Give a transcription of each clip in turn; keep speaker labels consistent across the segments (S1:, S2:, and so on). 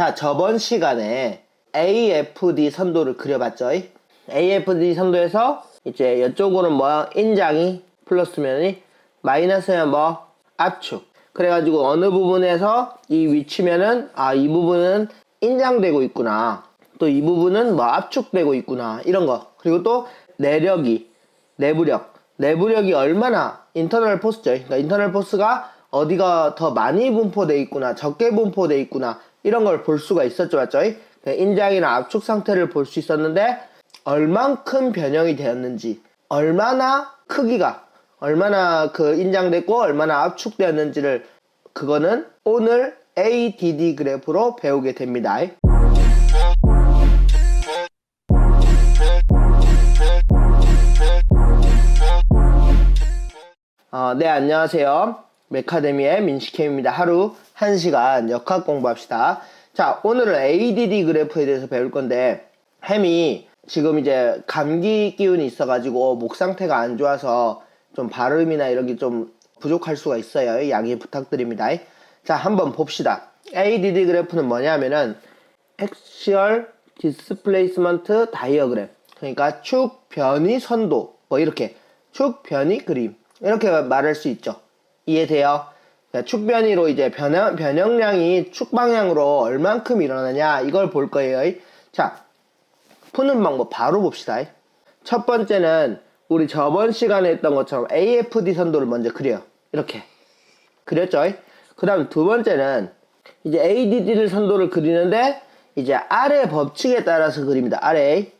S1: 자, 저번 시간에 AFD 선도를 그려봤죠? AFD 선도에서 이제 이쪽으로는 뭐 인장이 플러스면이 마이너스면 뭐 압축. 그래가지고 어느 부분에서 이 위치면은 아 이 부분은 인장되고 있구나. 또 이 부분은 뭐 압축되고 있구나. 이런 거. 그리고 또 내력이 내부력. 내부력이 얼마나 인터널 포스죠. 그러니까 인터널 포스가 어디가 더 많이 분포돼 있구나, 적게 분포돼 있구나 이런 걸 볼 수가 있었죠, 맞죠? 그러니까 인장이나 압축 상태를 볼 수 있었는데 얼만큼 변형이 되었는지, 얼마나 크기가, 얼마나 그 인장됐고 얼마나 압축되었는지를 그거는 오늘 ADD 그래프로 배우게 됩니다. 어, 네, 안녕하세요. 메카데미의 민식캠입니다. 하루 1시간 역학 공부합시다. 자, 오늘은 ADD 그래프에 대해서 배울 건데, 햄이 지금 이제 감기 기운이 있어가지고 목 상태가 안 좋아서 좀 발음이나 이런 게 좀 부족할 수가 있어요. 양해 부탁드립니다. 자, 한번 봅시다. ADD 그래프는 뭐냐면은, Axial Displacement Diagram. 그러니까 축, 변이, 선도. 뭐 이렇게. 축, 변이, 그림. 이렇게 말할 수 있죠. 이해돼요? 자, 축 변이로 이제 변형, 변형량이 축 방향으로 얼만큼 일어나냐 이걸 볼 거예요. 자, 푸는 방법 바로 봅시다. 첫 번째는 우리 저번 시간에 했던 것처럼 AFD 선도를 먼저 그려요. 이렇게. 그렸죠? 그 다음 두 번째는 이제 ADD를 선도를 그리는데 이제 아래 법칙에 따라서 그립니다. 아래.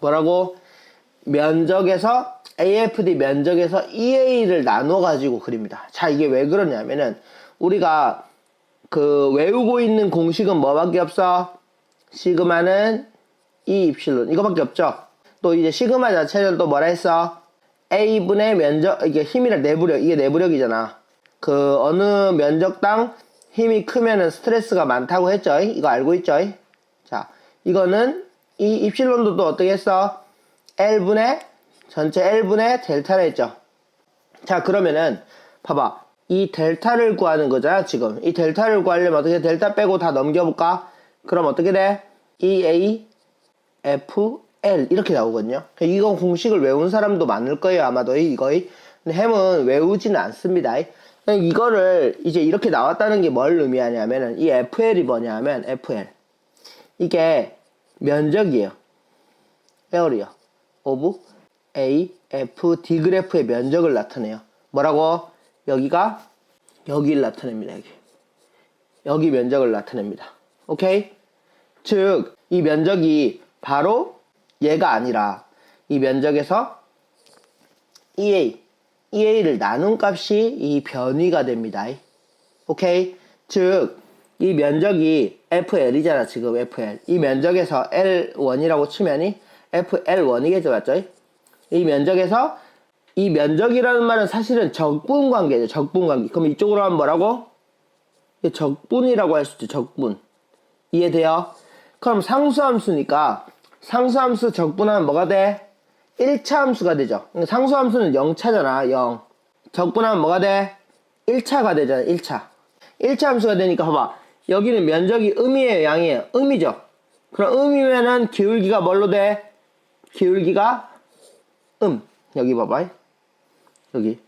S1: 뭐라고? 면적에서 AFD 면적에서 EA를 나눠 가지고 그립니다. 자, 이게 왜 그러냐면은 우리가 그 외우고 있는 공식은 뭐밖에 없어? 시그마는 E 입실론 이거밖에 없죠. 또 이제 시그마 자체는 또 뭐라 했어? A분의 면적 이게 힘이랑 내부력 이게 내부력이잖아. 그 어느 면적당 힘이 크면은 스트레스가 많다고 했죠. 이거 알고 있죠? 자, 이거는 이 입실론도 또 어떻게 했어? L분의 전체 L분의 델타를 했죠. 자, 그러면은 봐봐. 이 델타를 구하는 거잖아, 지금. 이 델타를 구하려면 어떻게 델타 빼고 다 넘겨볼까? 그럼 어떻게 돼? EA, F, L 이렇게 나오거든요. 이거 공식을 외운 사람도 많을 거예요, 아마도 이거의. 햄은 외우지는 않습니다. 이거를 이제 이렇게 나왔다는 게 뭘 의미하냐면은 이 FL이 뭐냐면 FL 이게 면적이에요. 에어리어. 오브 A, F, D 그래프의 면적을 나타내요. 뭐라고? 여기가 여기를 나타냅니다. 여기. 여기 면적을 나타냅니다. 오케이? 즉, 이 면적이 바로 얘가 아니라 이 면적에서 EA, EA를 나눈 값이 이 변위가 됩니다. 오케이? 즉, 이 면적이 FL이잖아, 지금 FL. 이 면적에서 L1이라고 치면이 FL1이겠죠, 맞죠? 이 면적에서 이 면적이라는 말은 사실은 적분 관계죠, 적분 관계. 그럼 이쪽으로 하면 뭐라고? 적분이라고 할수 있죠, 적분. 이해돼요? 그럼 상수함수니까 상수함수 적분하면 뭐가 돼? 1차 함수가 되죠. 그러니까 상수함수는 0차잖아, 0. 적분하면 뭐가 돼? 1차가 되잖아, 1차. 1차 함수가 되니까 봐봐. 여기는 면적이 음이에요, 양이에요? 음이죠. 그럼 음이면은 기울기가 뭘로 돼? 기울기가 음. 여기 봐봐. 여기.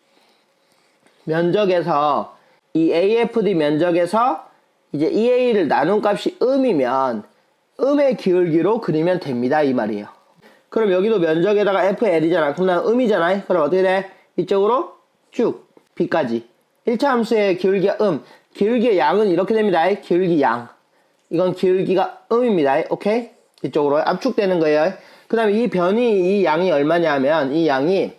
S1: 면적에서 이 AFD 면적에서 이제 EA를 나눈 값이 음이면 음의 기울기로 그리면 됩니다. 이 말이에요. 그럼 여기도 면적에다가 FL이잖아. 그럼 난 음이잖아. 그럼 어떻게 돼? 이쪽으로 쭉 B까지. 1차 함수의 기울기가 음. 기울기의 양은 이렇게 됩니다. 기울기 양. 이건 기울기가 음입니다. 오케이? 이쪽으로 압축되는 거예요. 그 다음에 이 변이 이 양이 얼마냐면 이 양이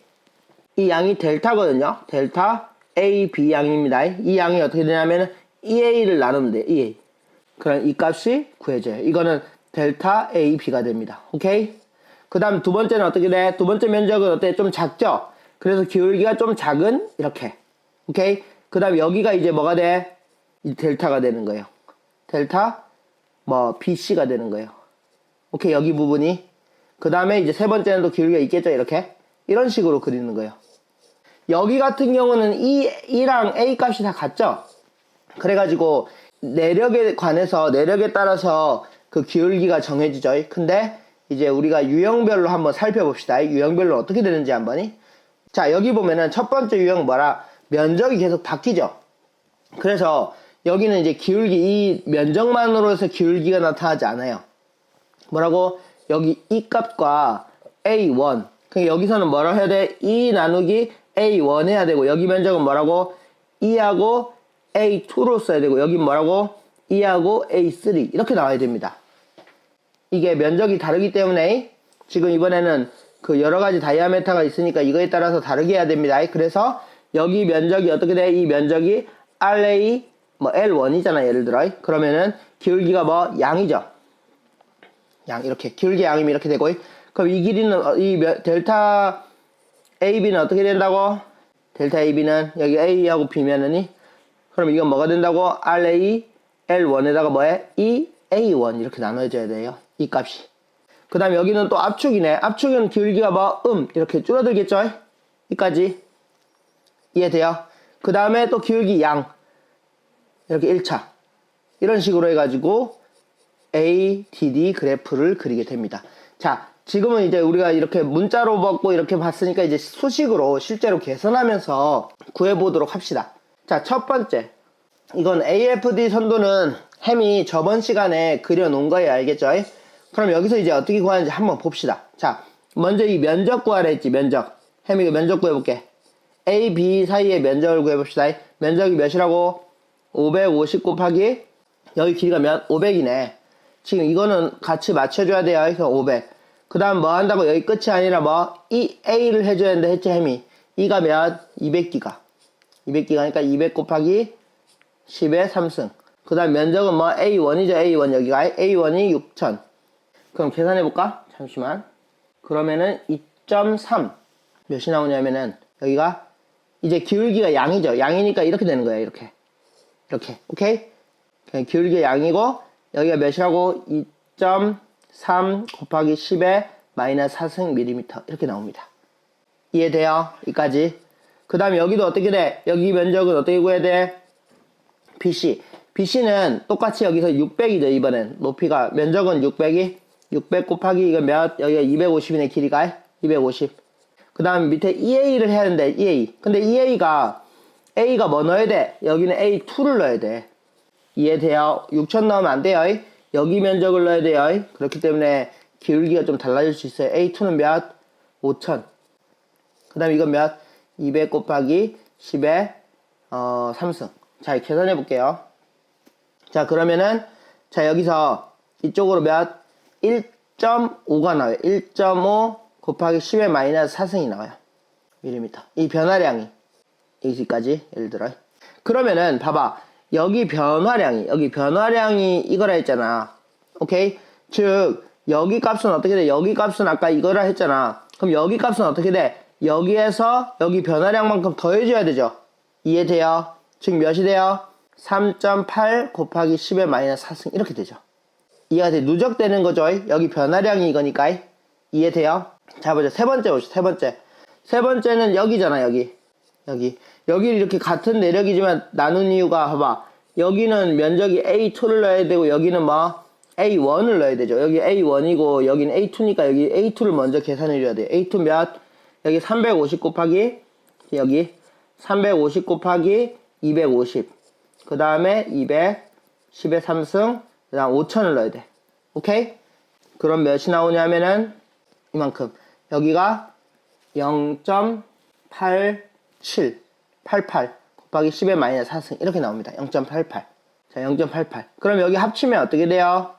S1: 이 양이 델타거든요. 델타 A, B 양입니다. 이 양이 어떻게 되냐면 EA를 나누면 돼요. EA. 그럼 이 값이 구해져요. 이거는 델타 A, B가 됩니다. 오케이? 그 다음 두 번째는 어떻게 돼? 두 번째 면적은 어때? 좀 작죠? 그래서 기울기가 좀 작은 이렇게. 오케이? 그 다음 여기가 이제 뭐가 돼? 이 델타가 되는 거예요. 델타 뭐 BC가 되는 거예요. 오케이 여기 부분이 그 다음에 이제 세 번째는 또 기울기가 있겠죠 이렇게 이런 식으로 그리는 거예요. 여기 같은 경우는 E, E랑 A 값이 다 같죠? 그래가지고 내력에 관해서 내력에 따라서 그 기울기가 정해지죠. 근데 이제 우리가 유형별로 한번 살펴봅시다. 유형별로 어떻게 되는지 한번이. 자, 여기 보면은 첫 번째 유형 뭐라? 면적이 계속 바뀌죠. 그래서 여기는 이제 기울기, 이 면적만으로 해서 기울기가 나타나지 않아요. 뭐라고? 여기 이 값과 A1. 그 여기서는 뭐라 해야 돼? 2 나누기 A1 해야 되고, 여기 면적은 뭐라고? 2하고 A2로 써야 되고, 여기 뭐라고? 2하고 A3. 이렇게 나와야 됩니다. 이게 면적이 다르기 때문에 지금 이번에는 그 여러 가지 다이아메타가 있으니까 이거에 따라서 다르게 해야 됩니다. 그래서 여기 면적이 어떻게 돼? 이 면적이 RA 뭐 L1이잖아 예를 들어. 그러면은 기울기가 뭐 양이죠. 양 이렇게 기울기 양이면 이렇게 되고 그럼 이 길이는 어, 이 몇- 델타 AB는 어떻게 된다고? 델타 AB는 여기 A하고 B면은이 그럼 이건 뭐가 된다고? RA L1에다가 뭐해? 이 A1 이렇게 나눠져야 돼요. 이 값이. 그 다음에 여기는 또 압축이네. 압축은 기울기가 뭐, 음, 이렇게 줄어들겠죠? 이까지. 이해돼요? 그 다음에 또 기울기 양. 이렇게 1차. 이런 식으로 해가지고 ADD 그래프를 그리게 됩니다. 자, 지금은 이제 우리가 이렇게 문자로 받고 이렇게 봤으니까 이제 수식으로 실제로 계산하면서 구해보도록 합시다. 자, 첫 번째. 이건 AFD 선도는 햄이 저번 시간에 그려놓은 거예요. 알겠죠? 그럼 여기서 이제 어떻게 구하는지 한번 봅시다. 자, 먼저 이 면적 구하라 했지, 면적. 햄이 그 면적 구해볼게. A, B 사이의 면적을 구해봅시다. 면적이 몇이라고? 550 곱하기 여기 길이가 몇? 500이네. 지금 이거는 같이 맞춰줘야 돼요. 그래서 500. 그 다음 뭐 한다고 여기 끝이 아니라 뭐? 이 A를 해줘야 되는데 했지, 햄이. 이가 몇? 200기가. 200기가니까 200 곱하기 10의 3승. 그 다음 면적은 뭐 A1이죠. A1 여기가 A1이 6000. 그럼 계산해볼까? 잠시만. 그러면은 2.3 몇이 나오냐면은 여기가 이제 기울기가 양이죠. 양이니까 이렇게 되는 거예요. 이렇게. 이렇게. 오케이? 그냥 기울기가 양이고 여기가 몇이라고? 2.3 곱하기 10의 마이너스 4승 밀리미터 이렇게 나옵니다. 이해돼요? 여기까지. 그 다음에 여기도 어떻게 돼? 여기 면적은 어떻게 구해야 돼? BC. BC는 똑같이 여기서 600이죠, 이번엔. 높이가, 면적은 600이, 600 곱하기 이거 몇? 여기가 250이네, 길이가. 250. 그 다음 밑에 EA를 해야 되는데, EA. 근데 EA가, A가 뭐 넣어야 돼? 여기는 A2를 넣어야 돼. 이해돼요? 6000 넣으면 안 돼요. 여기 면적을 넣어야 돼요. 그렇기 때문에 기울기가 좀 달라질 수 있어요. A2는 몇? 5000. 그 다음에 이건 몇? 200 곱하기 10의 어, 3승. 자, 계산해 볼게요. 자, 그러면은 자, 여기서 이쪽으로 몇? 1.5가 나와요. 1.5 곱하기 10의 마이너스 4승이 나와요. 밀리미터. 이 변화량이 여기까지 예를 들어. 그러면은 봐봐. 여기 변화량이 여기 변화량이 이거라 했잖아. 오케이? 즉 여기 값은 어떻게 돼? 여기 값은 아까 이거라 했잖아. 그럼 여기 값은 어떻게 돼? 여기에서 여기 변화량만큼 더해줘야 되죠. 이해돼요? 즉 몇이 돼요? 3.8 곱하기 10의 마이너스 4승 이렇게 되죠. 이해가 돼? 누적되는 거죠. 여기 변화량이 이거니까. 이해돼요? 자 보자. 세 번째 보시죠. 세 번째. 세 번째는 여기잖아. 여기. 여기. 여기 이렇게 같은 내력이지만 나눈 이유가 봐봐. 여기는 면적이 A2를 넣어야 되고 여기는 뭐 A1을 넣어야 되죠. 여기 A1이고 여기는 A2니까 여기 A2를 먼저 계산해 줘야 돼. A2 몇? 여기 350 곱하기 여기 350 곱하기 250. 그 다음에 200, 10의 3승, 그 다음 5천을 넣어야 돼. 오케이? 그럼 몇이 나오냐면은 이만큼. 여기가 0.87, 88 곱하기 10의 마이너스 4승 이렇게 나옵니다. 0.88. 자, 0.88. 그럼 여기 합치면 어떻게 돼요?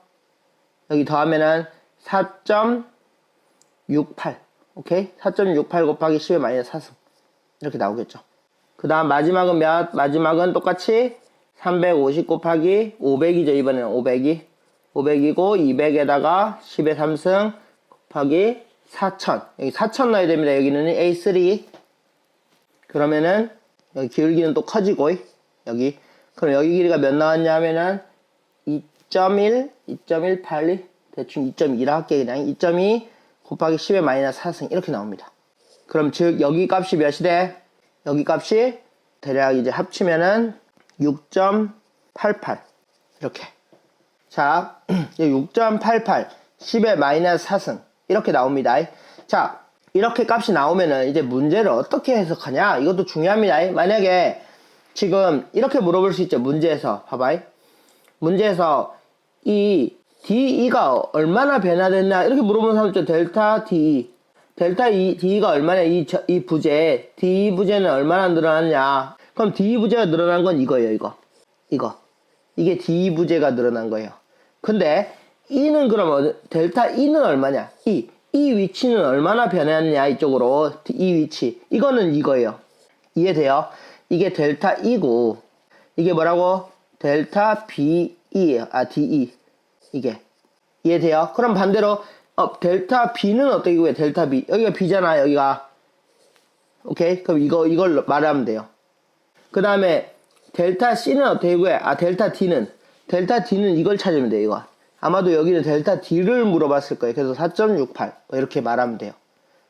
S1: 여기 더하면은 4.68. 오케이? 4.68 곱하기 10의 마이너스 4승. 이렇게 나오겠죠. 그 다음 마지막은 몇? 마지막은 똑같이 350 곱하기 500이죠. 이번에는 500이. 500이고 200에다가 10의 3승 곱하기 4000. 여기 4000 넣어야 됩니다. 여기는 A3. 그러면은 여기 기울기는 또 커지고 여기 그럼 여기 길이가 몇 나왔냐면은 2.1, 2.182 대충 2.2라 할게 그냥 2.2 곱하기 10의 마이너스 4승 이렇게 나옵니다. 그럼 즉 여기 값이 몇이 돼? 여기 값이 대략 이제 합치면은 6.88 이렇게. 자, 6.88, 10의 마이너스 4승. 이렇게 나옵니다. 자, 이렇게 값이 나오면은 이제 문제를 어떻게 해석하냐? 이것도 중요합니다. 만약에 지금 이렇게 물어볼 수 있죠. 문제에서. 봐봐. 문제에서 이 DE가 얼마나 변화됐나? 이렇게 물어보는 사람 있죠. 델타 DE. 델타 E, DE가 얼마나 이, 저- 이 부재, DE 부재는 얼마나 늘어났냐? 그럼 DE 부재가 늘어난 건 이거예요, 이거. 이거. 이게 D 부재가 늘어난 거예요. 근데 E는 그럼 델타 E는 얼마냐? E. 이 위치는 얼마나 변했냐 이쪽으로. 이 위치. 이거는 이거예요. 이해돼요? 이게 델타 E고 이게 뭐라고? 델타 BE 아 DE 이게. 이해돼요? 그럼 반대로 어, 델타 B는 어떻게 구해? 델타 B. 여기가 B잖아 여기가. 오케이? 그럼 이거 이걸 말하면 돼요. 그 다음에 델타 C는 어떻게 구해? 아 델타 D는. 델타 D는 이걸 찾으면 돼요 이거 아마도 여기는 델타 D를 물어봤을 거예요. 그래서 4.68뭐 이렇게 말하면 돼요.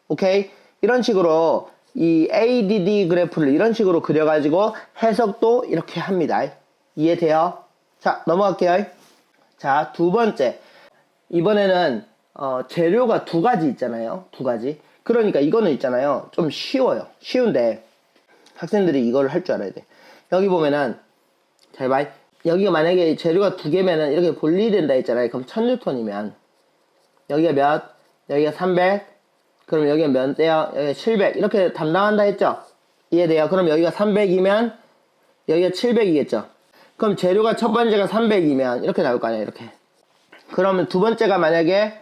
S1: 오케이? 이런 식으로 이 ADD 그래프를 이런 식으로 그려가지고 해석도 이렇게 합니다. 이해돼요? 자 넘어갈게요. 자 두 번째. 이번에는 어, 재료가 두 가지 있잖아요. 두 가지. 그러니까 이거는 있잖아요. 좀 쉬워요. 쉬운데 학생들이 이걸 할 줄 알아야 돼. 여기 보면은 잘 봐. 여기가 만약에 재료가 두 개면은 이렇게 분리 된다 했잖아요. 그럼 1000뉴턴이면 여기가 몇? 여기가 300. 그럼 여기가 몇 대요? 여기가 700. 이렇게 담당한다 했죠? 이해돼요? 그럼 여기가 300이면 여기가 700이겠죠? 그럼 재료가 첫 번째가 300이면 이렇게 나올 거 아니에요, 이렇게. 그러면 두 번째가 만약에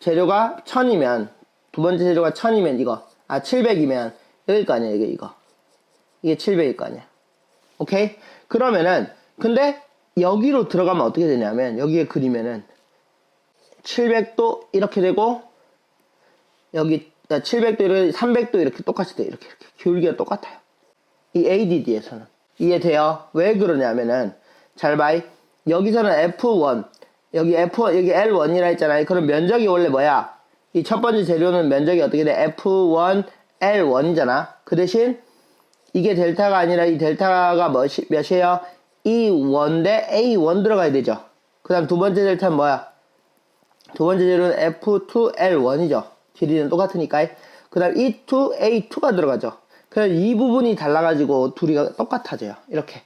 S1: 재료가 1000이면 두 번째 재료가 1000이면 이거. 아, 700이면 여기일 거 아니에요, 이게 이거. 이게 700일 거 아니야. 오케이? 그러면은, 근데 여기로 들어가면 어떻게 되냐면, 여기에 그리면은, 700도 이렇게 되고, 여기 700도 이렇게, 300도 이렇게 똑같이 돼. 이렇게, 이렇게. 기울기가 똑같아요. 이 ADD에서는. 이해돼요? 왜 그러냐면은, 잘 봐. 여기서는 F1, 여기 F1, 여기 L1이라 했잖아요. 그럼 면적이 원래 뭐야? 이 첫 번째 재료는 면적이 어떻게 돼? F1, L1이잖아. 그 대신, 이게 델타가 아니라 이 델타가 몇이, 몇이에요? E1 대 A1 들어가야 되죠. 그 다음 두 번째 델타는 뭐야? 두 번째 재료는 F2L1이죠. 길이는 똑같으니까. 그 다음 E2A2가 들어가죠. 그래서 이 부분이 달라가지고 둘이가 똑같아져요. 이렇게.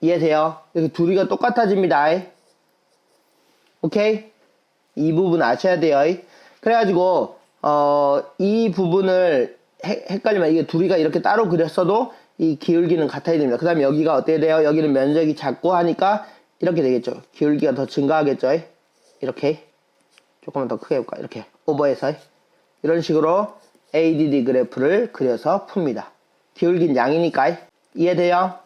S1: 이해돼요? 이렇게 둘이가 똑같아집니다. 오케이? 이 부분 아셔야 돼요. 그래가지고, 어, 이 부분을 헷- 헷갈리면 이게 둘이가 이렇게 따로 그렸어도 이 기울기는 같아야 됩니다. 그 다음에 여기가 어떻게 돼요? 여기는 면적이 작고 하니까 이렇게 되겠죠. 기울기가 더 증가하겠죠. 이렇게. 조금만 더 크게 해볼까? 이렇게. 오버해서. 이런 식으로 ADD 그래프를 그려서 풉니다. 기울긴 양이니까. 이해돼요?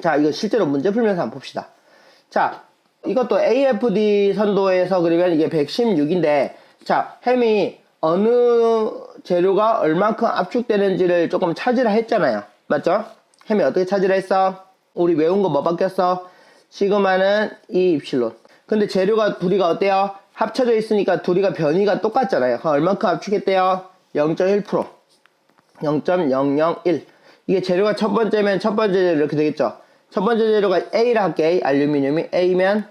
S1: 자, 이거 실제로 문제 풀면서 한번 봅시다. 자, 이것도 AFD 선도에서 그리면 이게 116인데, 자, 햄이 어느 재료가 얼만큼 압축되는지를 조금 찾으라 했잖아요. 맞죠? 햄이 어떻게 찾으라 했어? 우리 외운 거 뭐 바뀌었어? 시그마는 이 입실론. 근데 재료가 둘이가 어때요? 합쳐져 있으니까 둘이가 변이가 똑같잖아요. 얼만큼 압축했대요? 0.1%. 0.001. 이게 재료가 첫 번째면 첫 번째 재료 이렇게 되겠죠. 첫 번째 재료가 A라 할게. A. 알루미늄이 A면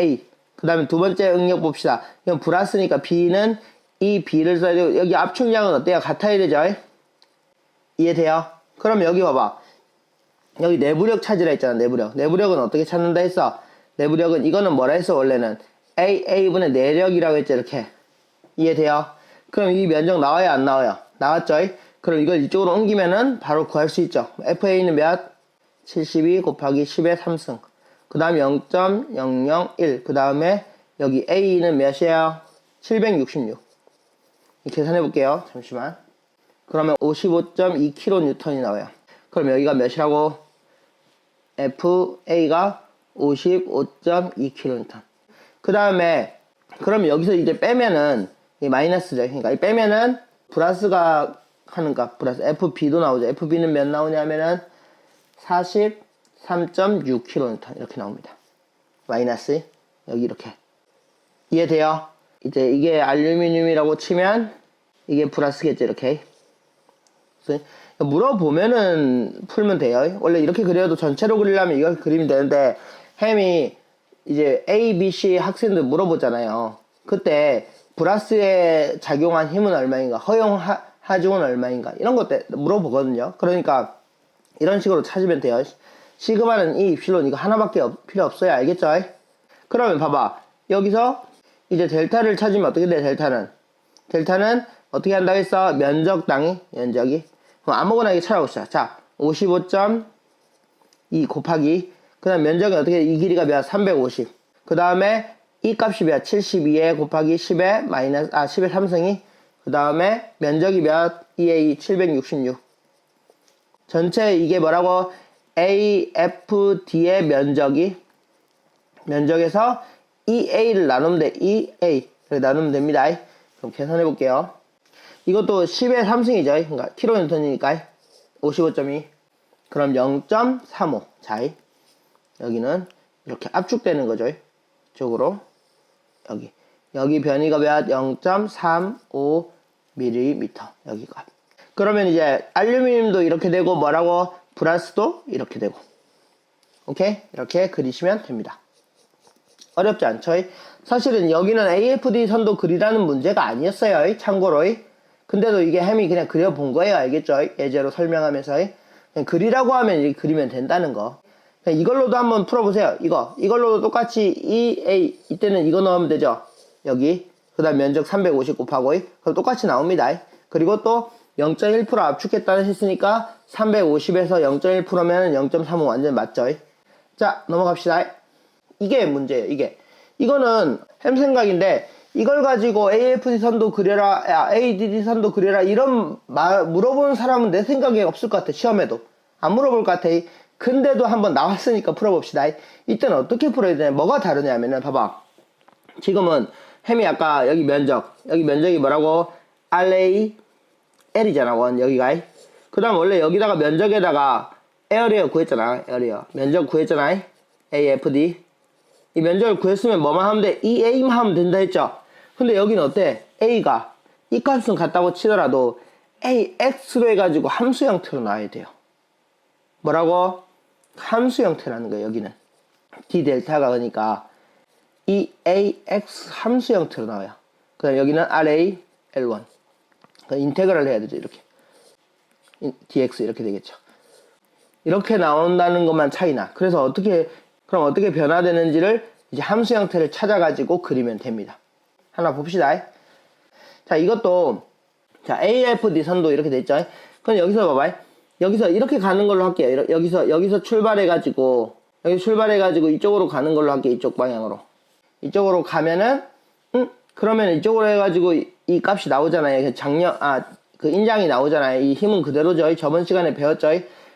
S1: A. 그 다음에 두 번째 응력 봅시다. 이건 플러스니까 B는 이 B를 써야 되고, 여기 압축량은 어때요? 같아야 되죠? 이해돼요? 그럼 여기 봐봐. 여기 내부력 찾으라 했잖아, 내부력. 내부력은 어떻게 찾는다 했어? 내부력은, 이거는 뭐라 했어, 원래는? A, A분의 내력이라고 했죠, 이렇게. 이해돼요? 그럼 이 면적 나와요, 안 나와요? 나왔죠? 그럼 이걸 이쪽으로 옮기면은 바로 구할 수 있죠. FA는 몇? 72 곱하기 10의 3승. 그 다음 0.001. 그 다음에 여기 A는 몇이에요? 766. 계산해 볼게요. 잠시만. 그러면 55.2kN이 나와요. 그럼 여기가 몇이라고? FA가 55.2kN. 그 다음에, 그럼 여기서 이제 빼면은, 이 마이너스죠. 그러니까 이 빼면은, 플러스가 하는 값, 플러스 FB도 나오죠. FB는 몇 나오냐면은, 43.6kN. 이렇게 나옵니다. 마이너스. 여기 이렇게. 이해돼요? 이제 이게 알루미늄이라고 치면, 이게 플러스겠죠. 이렇게. 그래서 물어보면은 풀면 돼요. 원래 이렇게 그려도 전체로 그리려면 이걸 그리면 되는데 햄이 이제 A, B, C 학생들 물어보잖아요. 그때 플러스에 작용한 힘은 얼마인가, 허용 하, 하중은 얼마인가 이런 것들 물어보거든요. 그러니까 이런 식으로 찾으면 돼요. 시그마는 이 입실론 이거 하나밖에 없- 필요 없어요. 알겠죠? 그러면 봐봐. 여기서 이제 델타를 찾으면 어떻게 돼? 델타는 델타는 어떻게 한다고 했어? 면적 당위 면적이 그럼 아무거나 이게 찾아봅시다. 자, 55.2 곱하기 그 다음 면적이 어떻게 돼? 이 길이가 몇? 350. 그 다음에 이 값이 몇? 72에 곱하기 10에 마이너스 아 10의 3승이 그 다음에 면적이 몇? 2에 2 766. 전체 이게 뭐라고? AFD의 면적이 면적에서 EA를 나누면 돼. EA. 를 나누면 됩니다. 그럼 계산해 볼게요. 이것도 10의 3승이죠. 그러니까 킬로뉴턴이니까 55.2. 그럼 0.35. 자, 여기는 이렇게 압축되는 거죠. 쪽으로 여기 여기 변이가 몇 0.35mm 여기가. 그러면 이제 알루미늄도 이렇게 되고 뭐라고 브라스도 이렇게 되고. 오케이? 이렇게 그리시면 됩니다. 어렵지 않죠? 사실은 여기는 AFD 선도 그리라는 문제가 아니었어요. 참고로. 근데도 이게 햄이 그냥 그려본 거예요. 알겠죠? 예제로 설명하면서. 그냥 그리라고 하면 이렇게 그리면 된다는 거. 이걸로도 한번 풀어보세요. 이거. 이걸로도 똑같이 EA. 이때는 이거 넣으면 되죠? 여기. 그 다음 면적 350 곱하고. 그럼 똑같이 나옵니다. 그리고 또 0.1% 압축했다는 했으니까 350에서 0.1%면 0.35 완전 맞죠? 자, 넘어갑시다. 이게 문제예요, 이게. 이거는 햄 생각인데, 이걸 가지고 AFD 선도 그려라, 야, ADD 선도 그려라, 이런 말, 물어보는 사람은 내 생각에 없을 것 같아, 시험에도. 안 물어볼 것 같아. 근데도 한번 나왔으니까 풀어봅시다. 이때는 어떻게 풀어야 되냐, 뭐가 다르냐면은, 봐봐. 지금은 햄이 아까 여기 면적, 여기 면적이 뭐라고? RA, L이잖아, 원, 여기가. 그 다음 원래 여기다가 면적에다가 에어리어 구했잖아, 에어리어. 면적 구했잖아, AFD. 이 면적을 구했으면 뭐만 하면 돼? 이 A만 하면 된다 했죠? 근데 여기는 어때? A가 이 값은 같다고 치더라도 AX로 해가지고 함수 형태로 나와야 돼요. 뭐라고? 함수 형태라는 거예요, 여기는. D 델타가 그러니까 이 AX 함수 형태로 나와요. 그 다음 여기는 RA L1. 그 인테그랄 해야 되죠, 이렇게. 인- DX 이렇게 되겠죠. 이렇게 나온다는 것만 차이나. 그래서 어떻게, 그럼 어떻게 변화되는지를 이제 함수 형태를 찾아가지고 그리면 됩니다. 하나 봅시다. 자, 이것도, 자, AFD 선도 이렇게 됐죠. 그럼 여기서 봐봐. 여기서 이렇게 가는 걸로 할게요. 여기서, 여기서 출발해가지고, 여기 출발해가지고 이쪽으로 가는 걸로 할게요. 이쪽 방향으로. 이쪽으로 가면은, 음, 그러면 이쪽으로 해가지고 이, 이 값이 나오잖아요. 그 작년, 아, 그 인장이 나오잖아요. 이 힘은 그대로죠. 저번 시간에 배웠죠.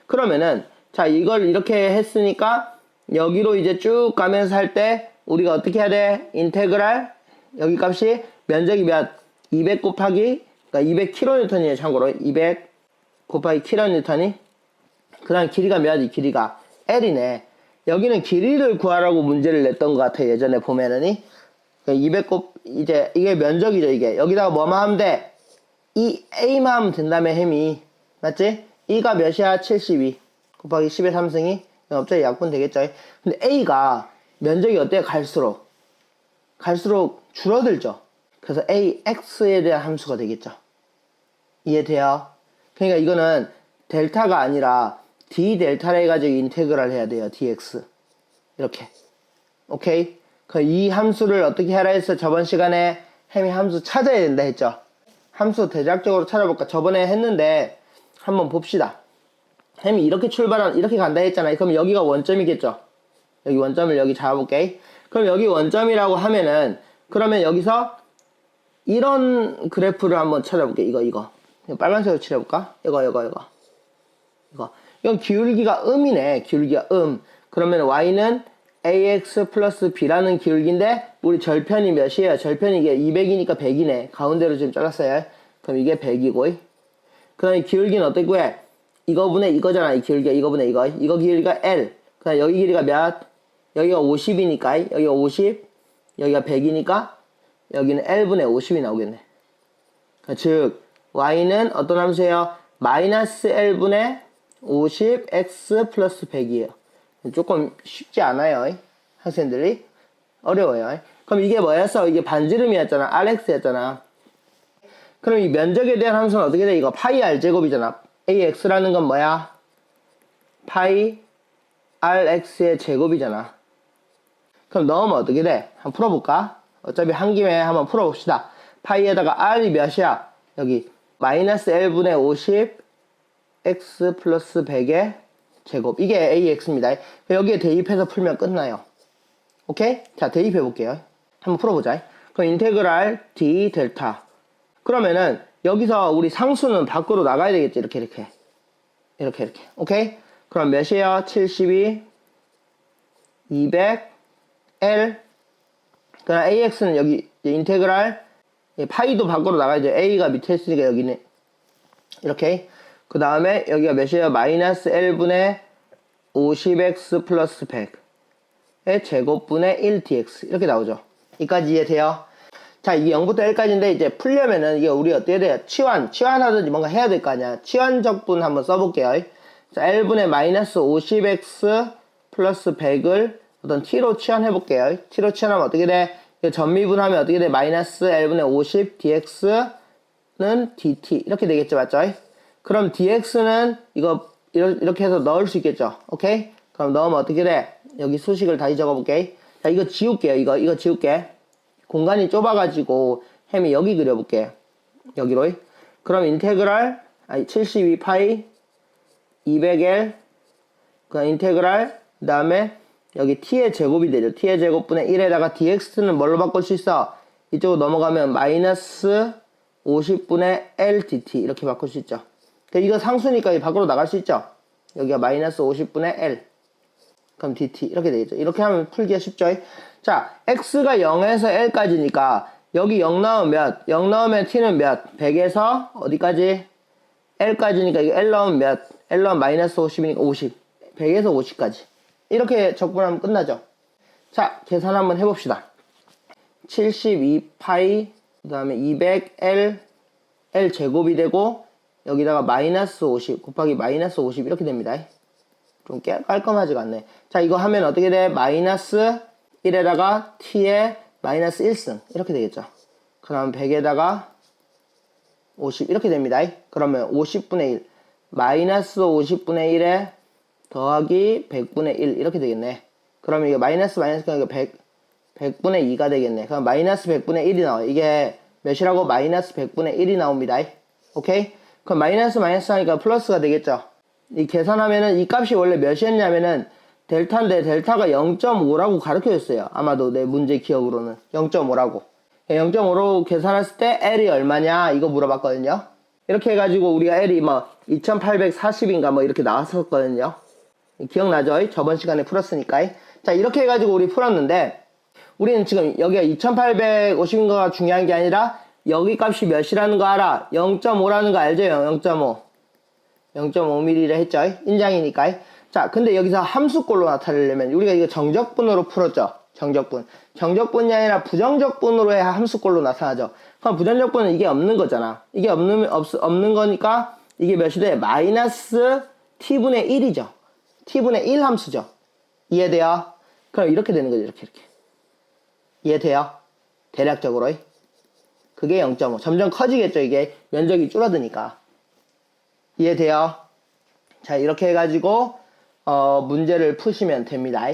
S1: 그러면은, 자, 이걸 이렇게 했으니까, 여기로 이제 쭉 가면서 할 때, 우리가 어떻게 해야 돼? 인테그랄, 여기 값이 면적이 몇? 200 곱하기, 그러니까 200kN이에요. 참고로. 200 곱하기 kN이. 그 다음 길이가 몇? 이 길이가 L이네. 여기는 길이를 구하라고 문제를 냈던 것 같아요. 예전에 보면은. 200 곱, 이제, 이게 면적이죠, 이게. 여기다가 뭐만 하면 돼? 이 A만 하면 된다며, 햄이. 맞지? E가 몇이야? 72. 곱하기 10의 3승이. 갑자기 약분 되겠죠? 근데 A가 면적이 어때요? 갈수록. 갈수록 줄어들죠? 그래서 AX에 대한 함수가 되겠죠? 이해돼요? 그러니까 이거는 델타가 아니라 D 델타를 해가지고 인테그랄 해야 돼요. DX. 이렇게. 오케이? 그 이 함수를 어떻게 하라 했어? 저번 시간에 햄이 함수 찾아야 된다 했죠? 함수 대략적으로 찾아볼까? 저번에 했는데 한번 봅시다. 햄이 이렇게 출발한, 이렇게 간다 했잖아요. 그럼 여기가 원점이겠죠? 여기 원점을 여기 잡아볼게. 그럼 여기 원점이라고 하면은, 그러면 여기서 이런 그래프를 한번 찾아볼게. 이거, 이거. 이거 빨간색으로 칠해볼까? 이거, 이거, 이거. 이거. 이건 기울기가 음이네. 기울기가 음. 그러면 y는 ax 플러스 b라는 기울기인데, 우리 절편이 몇이에요? 절편이 이게 200이니까 100이네. 가운데로 지금 잘랐어요. 그럼 이게 100이고. 그 다음에 기울기는 어떻게 구해? 이거 분의 이거잖아. 이 기울기가 이거 분의 이거. 이거 길이가 L. 그 다음 여기 길이가 몇? 여기가 50이니까. 여기가 50. 여기가 100이니까. 여기는 L분의 50이 나오겠네. 즉, Y는 어떤 함수예요? 마이너스 L분의 50 X 플러스 100이에요. 조금 쉽지 않아요. 학생들이. 어려워요. 그럼 이게 뭐였어? 이게 반지름이었잖아. RX였잖아. 그럼 이 면적에 대한 함수는 어떻게 돼? 이거 파이 R 제곱이잖아. AX라는 건 뭐야? 파이 RX의 제곱이잖아. 그럼 넣으면 어떻게 돼? 한번 풀어볼까? 어차피 한 김에 한번 풀어봅시다. 파이에다가 R이 몇이야? 여기 마이너스 1분의 50 X 플러스 100의 제곱. 이게 AX입니다. 여기에 대입해서 풀면 끝나요. 오케이? 자, 대입해 볼게요. 한번 풀어보자. 그럼 인테그랄 D 델타. 그러면은 여기서 우리 상수는 밖으로 나가야 되겠지. 이렇게 이렇게. 이렇게 이렇게. 오케이? 그럼 몇이에요? 72 200 L 그럼 AX는 여기 인테그랄 이 파이도 밖으로 나가야죠. A가 밑에 있으니까 여기는 이렇게 그 다음에 여기가 몇이에요? 마이너스 1분의 50x 플러스 100의 제곱분의 1dx 이렇게 나오죠. 이까지 이해돼요? 자 이게 0부터 1까지인데 이제 풀려면은 이게 우리 어떻게 돼요? 치환, 치환하든지 뭔가 해야 될 거 아니야. 치환적분 한번 써볼게요. 자 1분의 마이너스 50x 플러스 100을 어떤 t로 치환해 볼게요. t로 치환하면 어떻게 돼? 전미분하면 어떻게 돼? 마이너스 1분의 50 dx는 dt 이렇게 되겠죠, 맞죠? 그럼 dx는 이거 이렇게 해서 넣을 수 있겠죠, 오케이? 그럼 넣으면 어떻게 돼? 여기 수식을 다시 적어볼게. 자, 이거 지울게요. 이거 이거 지울게. 공간이 좁아가지고 햄이 여기 그려볼게. 여기로. 그럼 인테그랄 아니 72파이 200L 그 인테그랄 그 다음에 여기 t의 제곱이 되죠. t의 제곱분의 1에다가 dx는 뭘로 바꿀 수 있어? 이쪽으로 넘어가면 마이너스 50분의 l dt 이렇게 바꿀 수 있죠. 이거 상수니까 이 밖으로 나갈 수 있죠. 여기가 마이너스 50분의 l 그럼 dt 이렇게 되겠죠. 이렇게 하면 풀기가 쉽죠. 자, x가 0에서 l까지니까 여기 0 나오면 몇? 0 나오면 t는 몇? 100에서 어디까지? l까지니까 이거 l 나오면 몇? l 나오면 마이너스 50이니까 50. 100에서 50까지. 이렇게 적분하면 끝나죠. 자, 계산 한번 해봅시다. 72파이, 그 다음에 200L, L 제곱이 되고, 여기다가 마이너스 50 곱하기 마이너스 50 이렇게 됩니다. 좀 깨- 깔끔하지가 않네. 자, 이거 하면 어떻게 돼? 마이너스 1에다가 t에 마이너스 1승. 이렇게 되겠죠. 그 다음 100에다가 50 이렇게 됩니다. 그러면 50분의 1 마이너스 50분의 1에 더하기 100분의 1 이렇게 되겠네. 그러면 이게 마이너스 마이너스가 이거 100 100분의 2가 되겠네. 그럼 마이너스 100분의 1이 나와. 이게 몇이라고? 마이너스 100분의 1이 나옵니다. 오케이? 그럼 마이너스 마이너스 하니까 플러스가 되겠죠. 이 계산하면은 이 값이 원래 몇이었냐면은 델타인데 델타가 0.5라고 가르쳐 줬어요. 아마도 내 문제 기억으로는 0.5라고. 0.5로 계산했을 때 L이 얼마냐 이거 물어봤거든요. 이렇게 해가지고 우리가 L이 뭐 2840인가 뭐 이렇게 나왔었거든요. 기억나죠? 저번 시간에 풀었으니까. 자 이렇게 해가지고 우리 풀었는데 우리는 지금 여기가 2850인가가 중요한 게 아니라 여기 값이 몇이라는 거 알아? 0.5라는 거 알죠? 0.5. 0.5mm를 했죠. 인장이니까. 자, 근데 여기서 함수꼴로 나타내려면 우리가 이거 정적분으로 풀었죠. 정적분. 정적분이 아니라 부정적분으로 해야 함수꼴로 나타나죠. 그럼 부정적분은 이게 없는 거잖아. 이게 없는, 없, 없는 거니까 이게 몇이 돼? 마이너스 t분의 1이죠. T분의 1 함수죠. 이해돼요? 그럼 이렇게 되는 거죠. 이렇게, 이렇게. 이해돼요? 대략적으로. 그게 0.5. 점점 커지겠죠. 이게 면적이 줄어드니까. 이해돼요? 자, 이렇게 해가지고, 어, 문제를 푸시면 됩니다.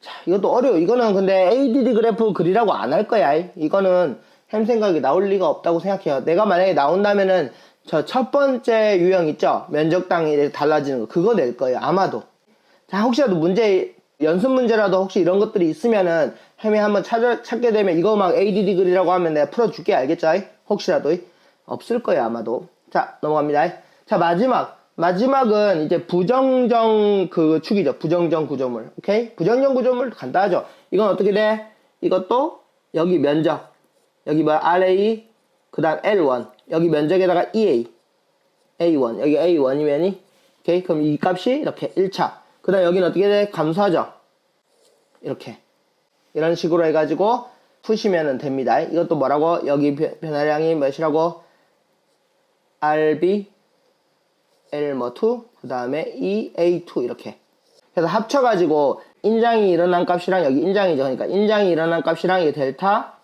S1: 자, 이것도 어려워. 이거는 근데 ADD 그래프 그리라고 안 할 거야. 이거는 햄 생각이 나올 리가 없다고 생각해요. 내가 만약에 나온다면은 저 첫 번째 유형 있죠? 면적당이 달라지는 거. 그거 낼 거예요. 아마도. 자, 혹시라도 문제, 연습 문제라도 혹시 이런 것들이 있으면은 햄이 한번 찾아, 찾게 되면 이거 막 ADD 그리라고 하면 내가 풀어줄게. 알겠죠? 혹시라도. 없을 거예요. 아마도. 자, 넘어갑니다. 자, 마지막. 마지막은 이제 부정정 그 축이죠. 부정정 구조물. 오케이? 부정정 구조물 간단하죠. 이건 어떻게 돼? 이것도 여기 면적. 여기 뭐 RA, 그 다음 L1. 여기 면적에다가 EA. A1. 여기 A1이면이. 오케이? 그럼 이 값이 이렇게 1차. 그 다음 여기는 어떻게 돼? 감소하죠. 이렇게. 이런 식으로 해가지고 푸시면 됩니다. 이것도 뭐라고? 여기 변- 변화량이 몇이라고? RB L 뭐 2, 그 다음에 E, A2 이렇게. 그래서 합쳐가지고 인장이 일어난 값이랑 여기 인장이죠. 그러니까 인장이 일어난 값이랑 이게 델타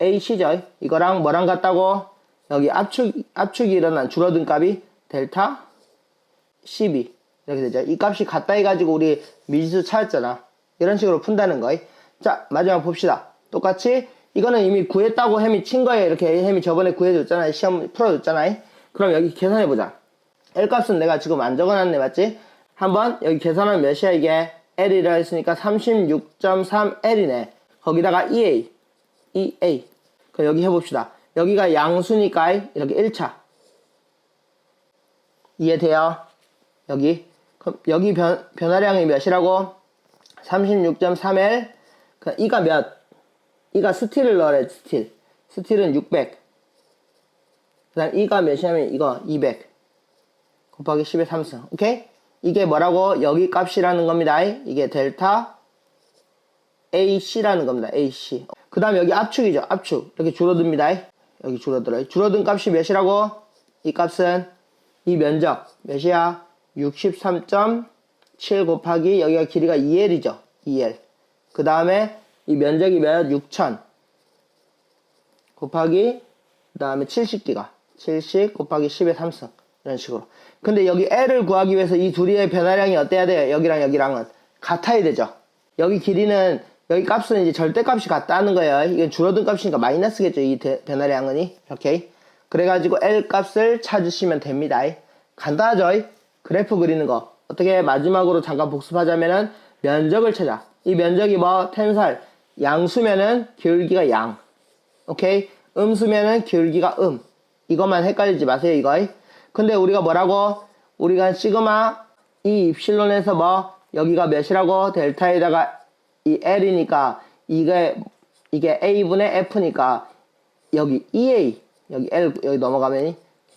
S1: AC죠. 이거랑 뭐랑 같다고? 여기 압축, 압축이 일어난 줄어든 값이 델타 CB. 이렇게 되죠. 이 값이 같다 해가지고 우리 미지수 찾았잖아. 이런 식으로 푼다는 거예요. 자, 마지막 봅시다. 똑같이 이거는 이미 구했다고 햄이 친 거예요. 이렇게 햄이 저번에 구해줬잖아요. 시험 풀어줬잖아요. 그럼 여기 계산해보자. L 값은 내가 지금 안 적어놨네, 맞지? 한번 여기 계산하면 몇이야, 이게? L이라 했으니까 36.3L이네. 거기다가 EA. EA. 그럼 여기 해봅시다. 여기가 양수니까 이렇게 1차. 이해돼요? 여기. 여기 변, 변화량이 몇이라고? 36.3L. 그 이가 몇? 이가 스틸을 넣으래, 스틸. 스틸은 600. 그 다음 이가 몇이냐면 이거 200. 곱하기 10의 3승. 오케이? 이게 뭐라고? 여기 값이라는 겁니다. 이게 델타 AC라는 겁니다. AC. 그 다음 여기 압축이죠. 압축. 이렇게 줄어듭니다. 여기 줄어들어요. 줄어든 값이 몇이라고? 이 값은 이 면적 몇이야? 63.7 곱하기 여기가 길이가 2L이죠. 2L. 그 다음에 이 면적이 몇? 6,000 곱하기 그 다음에 70기가. 70 곱하기 10의 3승. 이런 식으로. 근데 여기 L을 구하기 위해서 이 둘이의 변화량이 어때야 돼요? 여기랑 여기랑은. 같아야 되죠. 여기 길이는 여기 값은 이제 절대값이 같다는 거예요. 이게 줄어든 값이니까 마이너스겠죠 이 대- 변화량은 오케이. 그래가지고 L 값을 찾으시면 됩니다. 간단하죠 그래프 그리는 거 어떻게 마지막으로 잠깐 복습하자면은 면적을 찾아 이 면적이 뭐 텐살 양수면은 기울기가 양 오케이? 음수면은 기울기가 음. 이것만 헷갈리지 마세요, 이거. 근데 우리가 뭐라고? 우리가 시그마 이 입실론에서 뭐 여기가 몇이라고? 델타에다가 이 L이니까 이게 이게 A분의 F니까 여기 EA 여기 L 여기 넘어가면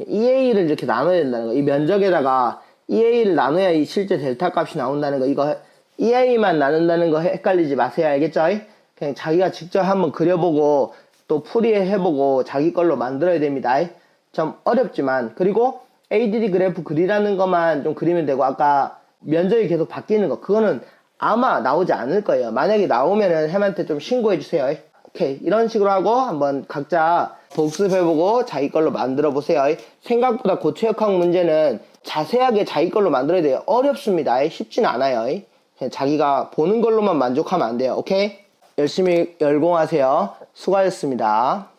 S1: EA를 이렇게 나눠야 된다는 거. 이 면적에다가 EA를 나눠야 이 실제 델타 값이 나온다는 거. 이거 EA만 나눈다는 거 헷갈리지 마세요. 알겠죠? 그냥 자기가 직접 한번 그려보고 또 풀이해보고 자기 걸로 만들어야 됩니다. 좀 어렵지만 그리고 ADD 그래프 그리라는 것만 좀 그리면 되고 아까 면적이 계속 바뀌는 거 그거는 아마 나오지 않을 거예요. 만약에 나오면은 햄한테 좀 신고해 주세요. 오케이 이런 식으로 하고 한번 각자 복습해보고 자기 걸로 만들어 보세요. 생각보다 고체역학 문제는 자세하게 자기 걸로 만들어야 돼요. 어렵습니다. 쉽진 않아요. 자기가 보는 걸로만 만족하면 안 돼요. 오케이? 열심히 열공하세요. 수고하셨습니다.